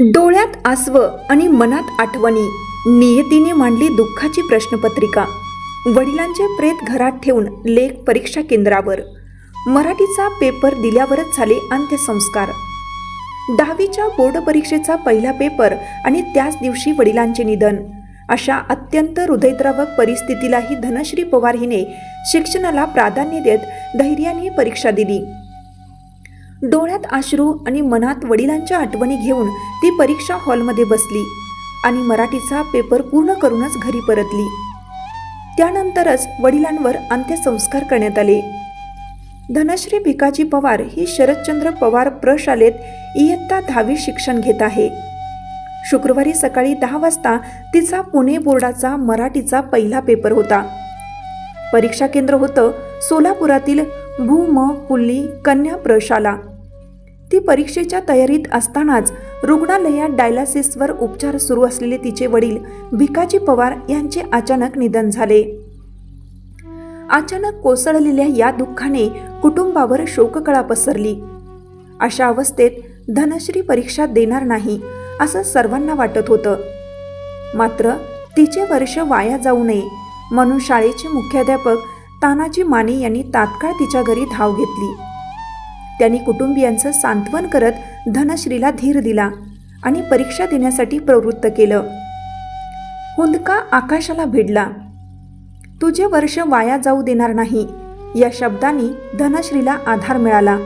डोळ्यात आसव आणि मनात आठवणी नियतीने मांडली दुःखाची प्रश्नपत्रिका. वडिलांचे प्रेत घरात ठेवून लेख परीक्षा केंद्रावर. मराठीचा पेपर दिल्यावरच झाले अंत्यसंस्कार. दहावीच्या बोर्ड परीक्षेचा पहिला पेपर आणि त्याच दिवशी वडिलांचे निधन. अशा अत्यंत हृदयद्रावक परिस्थितीलाही धनश्री पवार हिने शिक्षणाला प्राधान्य देत धैर्याने परीक्षा दिली. डोळ्यात अश्रू आणि मनात वडिलांच्या आठवणी घेऊन ती परीक्षा हॉलमध्ये बसली आणि मराठीचा पेपर पूर्ण करूनच घरी परतली. त्यानंतरच वडिलांवर अंत्यसंस्कार करण्यात आले. धनश्री भिकाजी पवार ही शरदचंद्र पवार प्रशालेत इयत्ता दहावी शिक्षण घेत आहे. शुक्रवारी सकाळी दहा वाजता तिचा पुणे बोर्डाचा मराठीचा पहिला पेपर होता. परीक्षा केंद्र होतं सोलापुरातील भूम पुल्ली कन्या प्रशाला. ती परीक्षेच्या तयारीत असतानाच रुग्णालयात डायलासिसवर उपचार सुरू असलेले तिचे वडील भिकाजी पवार यांचे अचानक निधन झाले. अचानक कोसळलेल्या या दुःखाने कुटुंबावर शोककळा पसरली. अशा अवस्थेत धनश्री परीक्षा देणार नाही असं सर्वांना वाटत होतं. मात्र तिचे वर्ष वाया जाऊ नये म्हणून शाळेचे मुख्याध्यापक तानाजी माने यांनी तात्काळ तिच्या घरी धाव घेतली. त्यांनी कुटुंबियांचं सांत्वन करत धनश्रीला धीर दिला आणि परीक्षा देण्यासाठी प्रवृत्त केलं. हुंदका आकाशाला भिडला. तुझे वर्ष वाया जाऊ देणार नाही. या शब्दांनी धनश्रीला आधार मिळाला.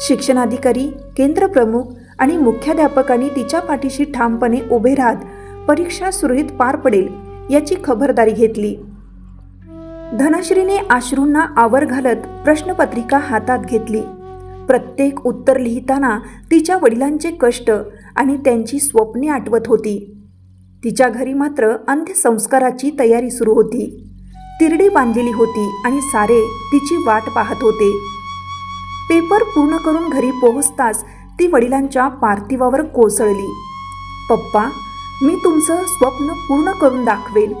शिक्षणाधिकारी केंद्र प्रमुख आणि मुख्याध्यापकांनी तिच्या पाठीशी ठामपणे उभे राहत परीक्षा सुरळीत पार पडेल याची खबरदारी घेतली. धनश्रीने आश्रूंना आवर घालत प्रश्नपत्रिका हातात घेतली. प्रत्येक उत्तर लिहिताना तिच्या वडिलांचे कष्ट आणि त्यांची स्वप्ने आठवत होती. तिच्या घरी मात्र अंत्यसंस्काराची तयारी सुरू होती. तिरडी बांधलेली होती आणि सारे तिची वाट पाहत होते. पेपर पूर्ण करून घरी पोहोचताच ती वडिलांच्या पार्थिवावर कोसळली. पप्पा मी तुमचं स्वप्न पूर्ण करून दाखवेल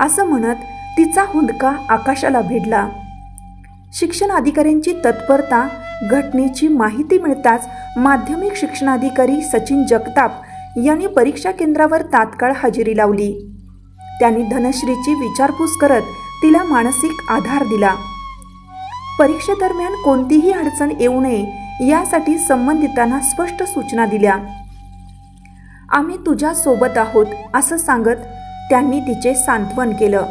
असं म्हणत तिचा हुंदका आकाशाला भिडला. शिक्षण अधिकाऱ्यांची तत्परता घटनेची माहिती मिळताच माध्यमिक शिक्षणाधिकारी सचिन जगताप यांनी परीक्षा केंद्रावर तात्काळ हजेरी लावली. त्यांनी धनश्रीची विचारपूस करत तिला मानसिक आधार दिला. परीक्षेदरम्यान कोणतीही अडचण येऊ नये यासाठी संबंधितांना स्पष्ट सूचना दिल्या. आम्ही तुझ्या सोबत आहोत असं सांगत त्यांनी तिचे सांत्वन केलं.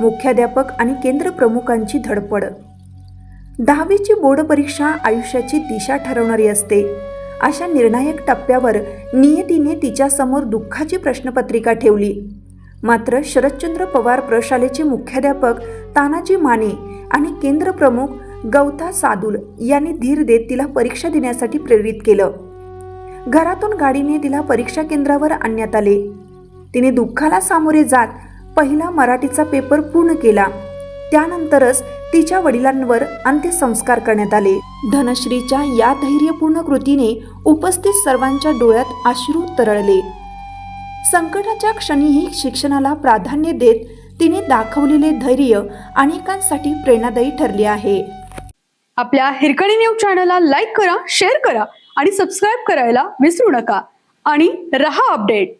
मुख्याध्यापक आणि केंद्र प्रमुखांची धडपड दहावीची बोर्ड परीक्षा आयुष्याची दिशा ठरवणारी असते. अशा निर्णायक टप्प्यावर नियतीने तिच्यासमोर दुःखाची प्रश्नपत्रिका ठेवली. मात्र शरदचंद्र पवार प्रशालेचे मुख्याध्यापक तानाजी माने आणि केंद्र प्रमुख गौता सादुल यांनी धीर देत तिला परीक्षा देण्यासाठी प्रेरित केलं. घरातून गाडीने तिला परीक्षा केंद्रावर आणण्यात आले. तिने दुःखाला सामोरे जात पहिला मराठीचा पेपर पूर्ण केला. त्यानंतरच तिच्या वडिलांवर अंत्यसंस्कार करण्यात आले. धनश्रीच्या या धैर्यपूर्ण कृतीने उपस्थित सर्वांच्या डोळ्यात अश्रू तरळले. संकटाच्या क्षणीही शिक्षणाला प्राधान्य देत तिने दाखवलेले धैर्य अनेकांसाठी प्रेरणादायी ठरले आहे. आपल्या हिरकणी न्यूज चॅनलला लाईक करा शेअर करा आणि सबस्क्राईब करायला विसरू नका. आणि रहा अपडेट.